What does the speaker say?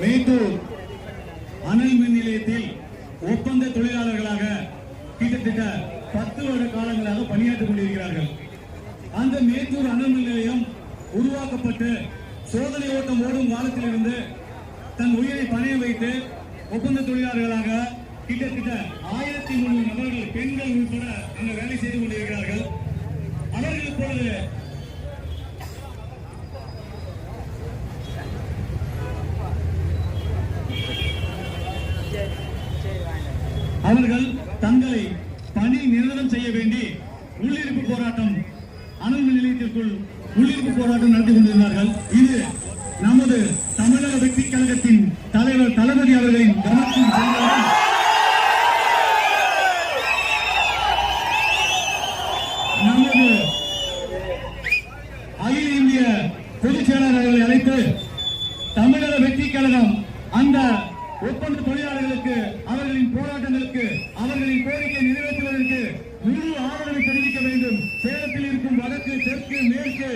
மேட்டூர் அனல் மின் நிலையத்தில் ஒப்பந்த தொழிலாளர்களாக கிட்டத்தட்ட பத்து வருட காலங்களாக பணியாற்றிக் கொண்டிருக்கிறார்கள். அந்த மேட்டூர் அனல் மின் நிலையம் உருவாக்கப்பட்டு சோதனை ஓட்டம் ஓடும் காலத்திலிருந்து தன் உயிரை பணிய வைத்து ஒப்பந்த தொழிலாளர்களாக கிட்டத்தட்ட ஆயிரத்தி முன்னூறு நபர்கள் பெண்கள் உட்பட அங்கு வேலை செய்து கொண்டிருக்கிறார்கள். அவர்கள் இப்பொழுது அவர்கள் தங்களை பணி நிரந்தரம் செய்ய வேண்டி உள்ளிருப்பு போராட்டம் அனல் நிலையத்திற்குள் உள்ளிருப்பு போராட்டம் நடத்தி கொண்டிருந்தார்கள். இது நமது தமிழக வெற்றி கழகத்தின் தலைவர் தளபதி அவர்களின் கவனத்தில் நமது அகில இந்திய பொதுச் செயலாளர்களை அழைத்து தமிழக வெற்றி கழகம் அந்த ஒப்பந்த தொழிலாளர்களுக்கு அவர்களின் போராட்டங்களுக்கு அவர்களின் கோரிக்கை நிறைவேற்றுவதற்கு முழு ஆதரவை தெரிவிக்க வேண்டும். சேலத்தில் இருக்கும் வடக்கு தெற்கு மேற்கு